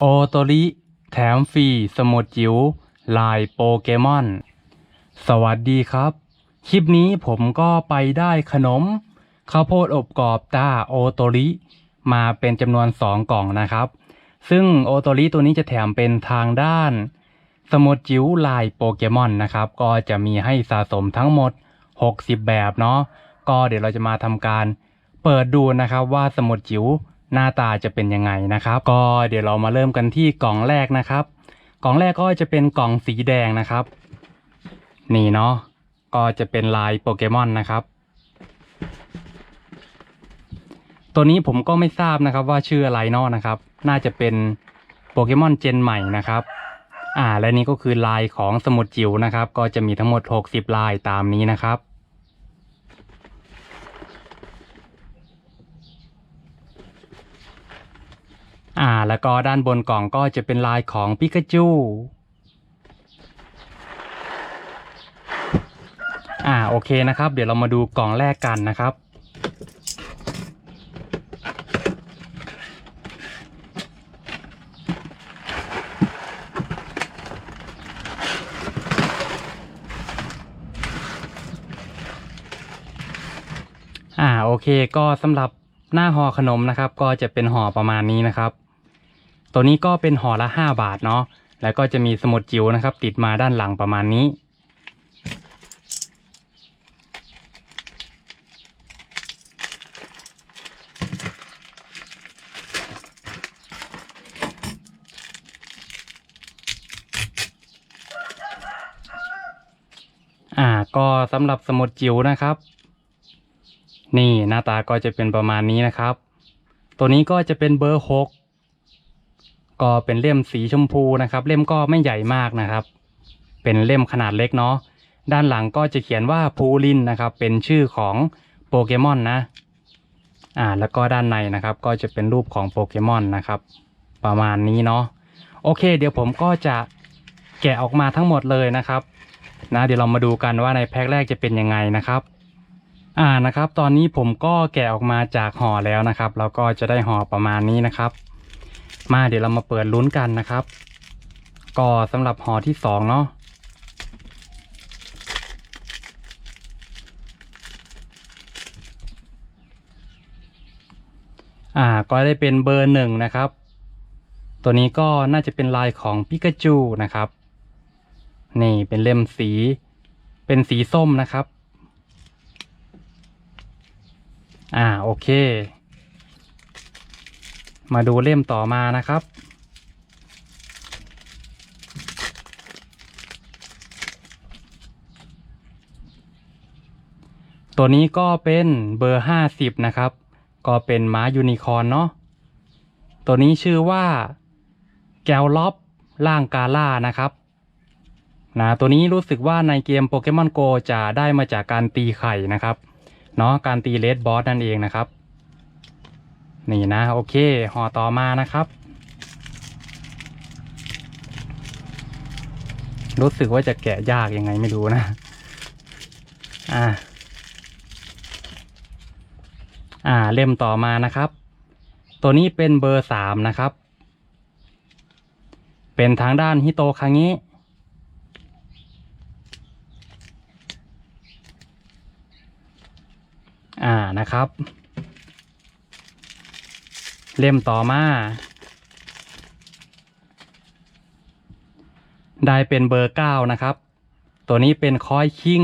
โอโตริ แถมฟรีสมุดจิ๋วลายโปเกมอน สวัสดีครับ คลิปนี้ผมก็ไปได้ขนมข้าวโพดอบกรอบตาโอโตริ มาเป็นจำนวน 2 กล่องนะครับ ซึ่งโอโตริตัวนี้จะแถมเป็นทางด้าน สมุดจิ๋วลายโปเกมอนนะครับ ก็จะมีให้สะสมทั้งหมด 60 แบบเนาะก็เดี๋ยวเราจะมาทำการเปิดดูนะครับว่าสมุดจิ๋ว หน้าตาจะเป็นยังไงนะครับ ก็เดี๋ยวเรามาเริ่มกันที่กล่องแรกนะครับ กล่องแรกก็จะเป็นกล่องสีแดงนะครับ นี่เนาะก็จะเป็นลายโปเกมอนนะครับ ตัวนี้ผมก็ไม่ทราบนะครับว่าชื่ออะไรเนาะนะครับ น่าจะเป็นโปเกมอนเจนใหม่นะครับ อ่าและนี่ก็คือลายของสมุดจิ๋วนะครับ ก็จะมีทั้งหมด 60 ลายตามนี้นะครับ อ่า แล้วก็ด้านบนกล่องก็จะเป็นลายของปิกาจูอ่าโอเคนะครับ เดี๋ยวเรามาดูกล่องแรกกันนะครับ อ่าโอเคก็สำหรับหน้าห่อขนมนะครับ ก็จะเป็นห่อประมาณนี้นะครับ ตัวนี้ก็เป็นห่อละห้าบาทเนาะแล้วก็จะมีสมุดจิ๋วนะครับ ติดมาด้านหลังประมาณนี้ อ่าก็สำหรับสมุดจิ๋วนะครับ นี่หน้าตาก็จะเป็นประมาณนี้นะครับ ตัวนี้ก็จะเป็นเบอร์ห ก็เป็นเล่มสีชมพูนะครับ เล่มก็ไม่ใหญ่มากนะครับ เป็นเล่มขนาดเล็กเนาะด้านหลังก็จะเขียนว่าพูลินนะครับ เป็นชื่อของโปเกมอนนะอ่าแล้วก็ด้านในนะครับ ก็จะเป็นรูปของโปเกมอนนะครับ ประมาณนี้เนาะโอเค เดี๋ยวผมก็จะแกะออกมาทั้งหมดเลยนะครับนะเดี๋ยวเรามาดูกันว่าในแพ็คแรกจะเป็นยังไงนะครับ อ่านะครับ ตอนนี้ผมก็แกะออกมาจากห่อแล้วนะครับแล้วก็จะได้ห่อประมาณนี้นะครับ มาเดี๋ยวเรามาเปิดลุ้นกันนะครับ ก็สำหรับห่อที่สองเนาะอ่าก็ได้เป็นเบอร์หนึ่งนะครับ ตัวนี้ก็น่าจะเป็นลายของปิกาจูนะครับ นี่เป็นเล่มสี เป็นสีส้มนะครับ อ่าโอเค มาดูเล่มต่อมานะครับ ตัวนี้ก็เป็นเบอร์ห้าสิบนะครับ ก็เป็นม้ายูนิคอร์นเนาะ ตัวนี้ชื่อว่าแกลล็อบล่างกาล่านะครับนะตัวนี้รู้สึกว่าในเกมโปเกมอนโกจะได้มาจากการตีไข่นะครับ เนาะการตีเลดบอสนั่นเองนะครับ นี่นะโอเคห่อต่อมานะครับ รู้สึกว่าจะแกะยากยังไงไม่รู้นะ อ่า อ่าเล่มต่อมานะครับ ตัวนี้เป็นเบอร์สามนะครับ เป็นทางด้านฮิโตคางิอ่านะครับ เล่มต่อมา ได้เป็นเบอร์เก้านะครับ ตัวนี้เป็นคอยคิง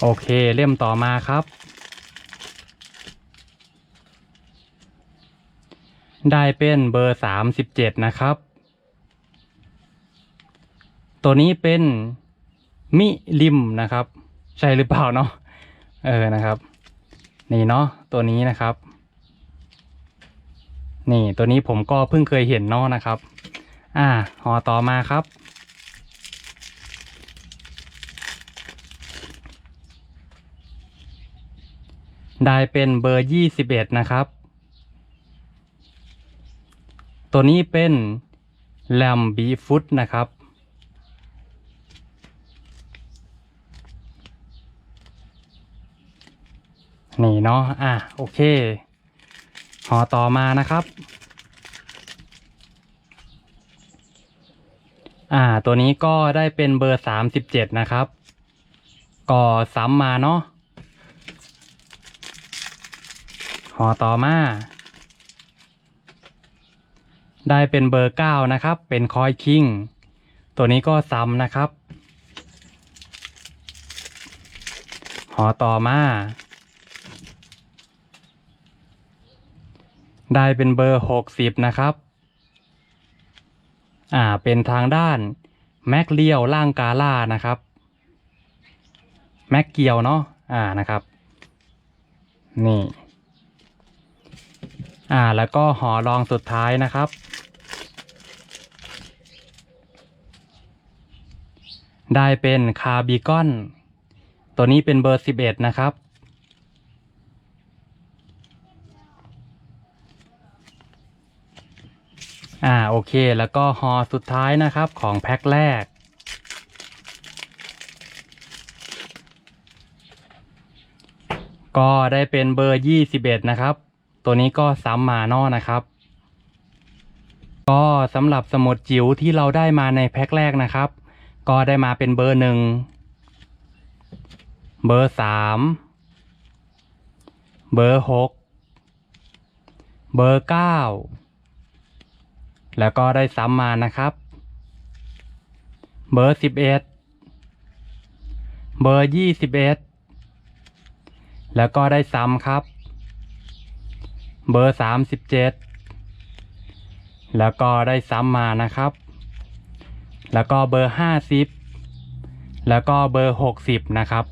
โอเคเล่มต่อมาครับ ได้เป็นเบอร์สามสิบเจ็ดนะครับ ตัวนี้เป็นมิลิมนะครับ ใช่หรือเปล่าเนาะเออนะครับ นี่เนาะตัวนี้นะครับ นี่ตัวนี้ผมก็เพิ่งเคยเห็นเนาะนะครับ อ่าห่อต่อมาครับ ได้เป็นเบอร์ยี่สิบเอ็ดนะครับ ตัวนี้เป็นแลมบีฟุตนะครับ นี่เนาะอะโอเคห่อต่อมานะครับ อ่า ตัวนี้ก็ได้เป็นเบอร์สามสิบเจ็ดนะครับ ก็ซ้ำมาเนาะห่อต่อมา ได้เป็นเบอร์เก้านะครับ เป็นคอยคิง ตัวนี้ก็ซ้ำนะครับห่อต่อมา ได้เป็นเบอร์หกสิบนะครับ อ่า เป็นทางด้านแม็กเลียวล่างกาล่านะครับ แม็กเกียวเนาะ อ่า นะครับ นี่ อ่า แล้วก็หอรองสุดท้ายนะครับ ได้เป็นคาร์บิคอน ตัวนี้เป็นเบอร์สิบเอ็ดนะครับ อ่าโอเค แล้วก็ห่อสุดท้ายนะครับของแพ็คแรก ก็ได้เป็นเบอร์ยี่สิบเอ็ดนะครับ ตัวนี้ก็ซ้ำมานอนะครับ ก็สำหรับสมุดจิ๋วที่เราได้มาในแพ็คแรกนะครับ ก็ได้มาเป็นเบอร์หนึ่งเบอร์สามเบอร์หกเบอร์เก้า แล้วก็ได้ซ้ำมานะครับ เบอร์สิบเอ็ดเบอร์ยี่สิบเอ็ดแล้วก็ได้ซ้ำครับ เบอร์สามสิบเจ็ดแล้วก็ได้ซ้ำมานะครับ แล้วก็เบอร์ห้าสิบแล้วก็เบอร์หกสิบนะครับ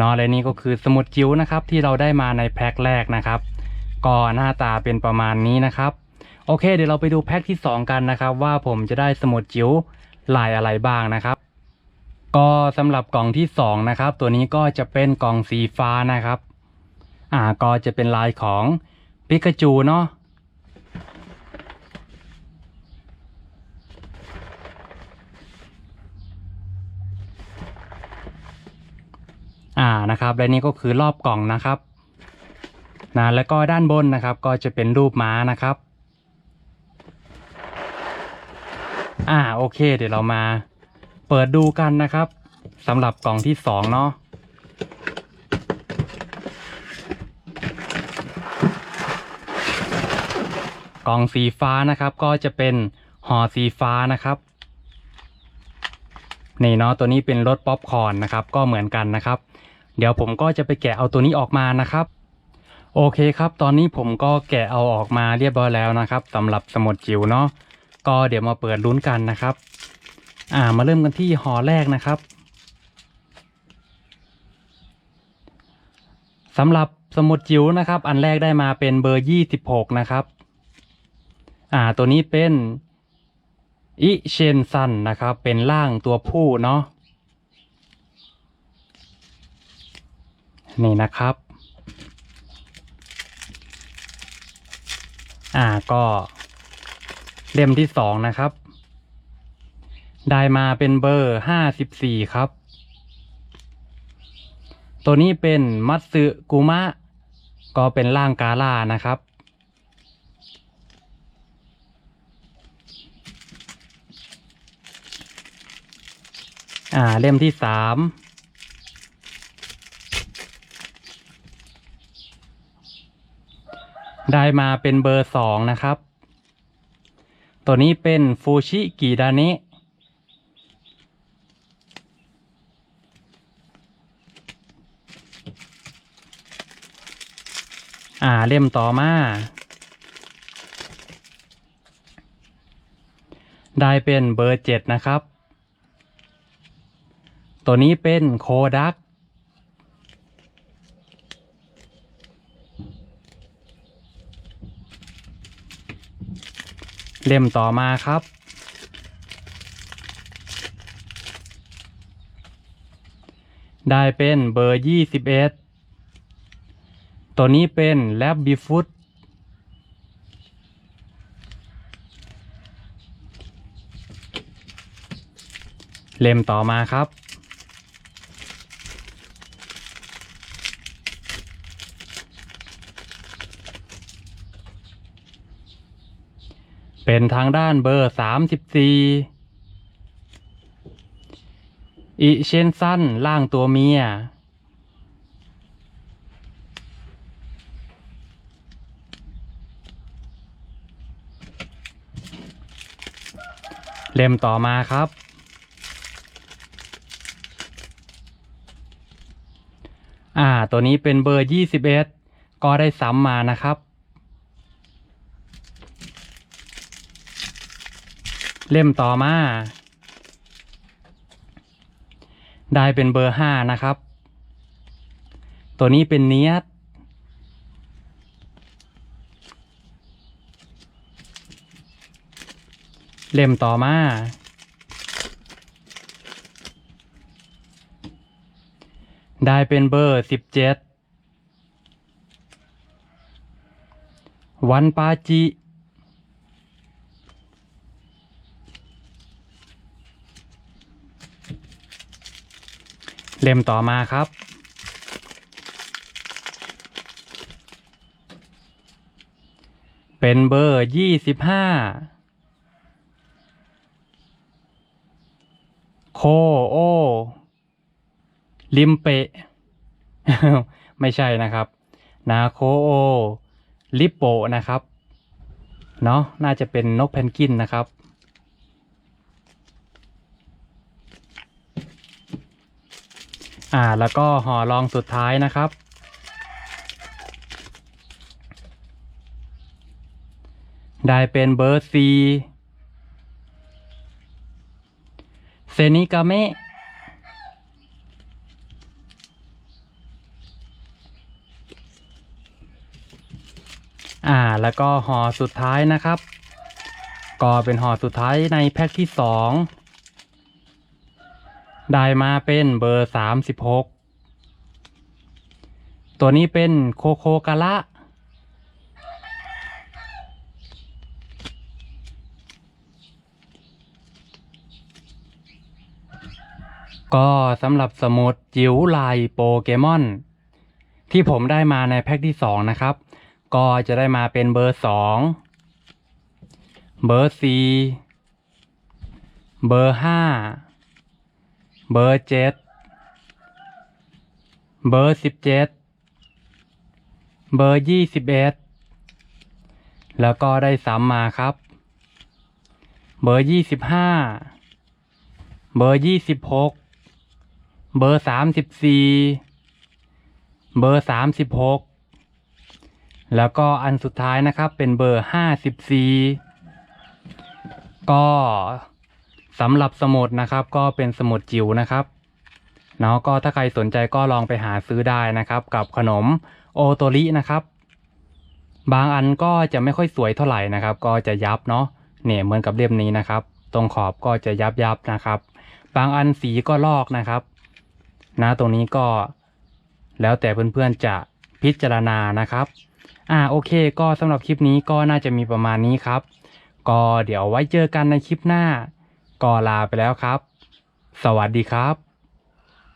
นอะและนี่ก็คือสมุดจิ๋วนะครับที่เราได้มาในแพ็คแรกนะครับ ก็หน้าตาเป็นประมาณนี้นะครับ โอเค เดี๋ยวเราไปดูแพ็คที่ 2 กันนะครับ ว่าผมจะได้สมุดจิ๋วลายอะไรบ้างนะครับ ก็สำหรับกล่องที่ 2 นะครับ ตัวนี้ก็จะเป็นกล่องสีฟ้านะครับ อ่าก็จะเป็นลายของปิกาจูเนาะอ่านะครับ และนี่ก็คือรอบกล่องนะครับนะแล้วก็ด้านบนนะครับ ก็จะเป็นรูปม้านะครับ อ่าโอเค เดี๋ยวเรามาเปิดดูกันนะครับสำหรับกล่องที่สองเนาะกล่องสีฟ้านะครับ ก็จะเป็นห่อสีฟ้านะครับนี่เนาะตัวนี้เป็นรสป๊อปคอร์นนะครับ ก็เหมือนกันนะครับ เดี๋ยวผมก็จะไปแกะเอาตัวนี้ออกมานะครับโอเคครับ ตอนนี้ผมก็แกะเอาออกมาเรียบร้อยแล้วนะครับสำหรับสมุดจิ๋วเนาะ ก็เดี๋ยวมาเปิดลุ้นกันนะครับ อ่ามาเริ่มกันที่ห่อแรกนะครับสำหรับสมุดจิ๋วนะครับ อันแรกได้มาเป็นเบอร์ยี่สิบหกนะครับ อ่าตัวนี้เป็นอิเชนซันนะครับ เป็นร่างตัวผู้เนาะนี่นะครับ อ่าก็ เล่มที่สองนะครับ ได้มาเป็นเบอร์ห้าสิบสี่ครับ ตัวนี้เป็นมัตสึกุมะ ก็เป็นร่างกาล่านะครับ อ่าเล่มที่สามได้มาเป็นเบอร์สองนะครับ ตัวนี้เป็นฟูชิกิดานิอ่าเล่มต่อมา ได้เป็นเบอร์เจ็ดนะครับ ตัวนี้เป็นโคดัก เล่มต่อมาครับ ได้เป็นเบอร์ยี่สิบเอ็ดตัวนี้เป็นแลบบิฟุตเล่มต่อมาครับ เป็นทางด้านเบอร์สามสิบสี่อิเชนสั้นล่างตัวเมีย เล่มต่อมาครับ อ่า ตัวนี้เป็นเบอร์ยี่สิบเอ็ดก็ได้ซ้ำมานะครับ เล่มต่อมา ได้เป็นเบอร์ห้านะครับ ตัวนี้เป็นเนียสเล่มต่อมา ได้เป็นเบอร์สิบเจ็ดวันปาจิ เล่มต่อมาครับ เป็นเบอร์ยี่สิบห้าโคโอลิมเปะ ไม่ใช่นะครับ นาโคโอลิปโปนะครับ เนาะน่าจะเป็นนกเพนกินนะครับ อ่าแล้วก็ห่อรองสุดท้ายนะครับ ได้เป็นเบอร์ซีเซนิกาเมะอ่าแล้วก็ห่อสุดท้ายนะครับ ก็เป็นห่อสุดท้ายในแพ็คที่สอง ได้มาเป็นเบอร์สามสิบหกตัวนี้เป็นโคโคกาละ ก็สำหรับสมุดจิ๋วลายโปเกมอน ที่ผมได้มาในแพ็คที่สองนะครับ ก็จะได้มาเป็นเบอร์สองเบอร์สี่เบอร์ห้า เบอร์เจ็ดเบอร์สิบเจ็ดเบอร์ยี่สิบเอ็ดแล้วก็ได้ซ้ำมาครับ เบอร์ยี่สิบห้าเบอร์ยี่สิบหกเบอร์สามสิบสี่เบอร์สามสิบหกแล้วก็อันสุดท้ายนะครับเป็นเบอร์ห้าสิบสี่ก็ สำหรับสมุดนะครับก็เป็นสมุดจิ๋วนะครับเนาะก็ถ้าใครสนใจก็ลองไปหาซื้อได้นะครับ กับขนมโอโตรินะครับ บางอันก็จะไม่ค่อยสวยเท่าไหร่นะครับ ก็จะยับเนาะเนี่ยเหมือนกับเล่มนี้นะครับ ตรงขอบก็จะยับยับนะครับ บางอันสีก็ลอกนะครับ นะตรงนี้ก็แล้วแต่เพื่อนๆจะพิจารณานะครับอ่าโอเค ก็สำหรับคลิปนี้ก็น่าจะมีประมาณนี้ครับ ก็เดี๋ยวไว้เจอกันในคลิปหน้า ก็ลาไปแล้วครับ สวัสดีครับ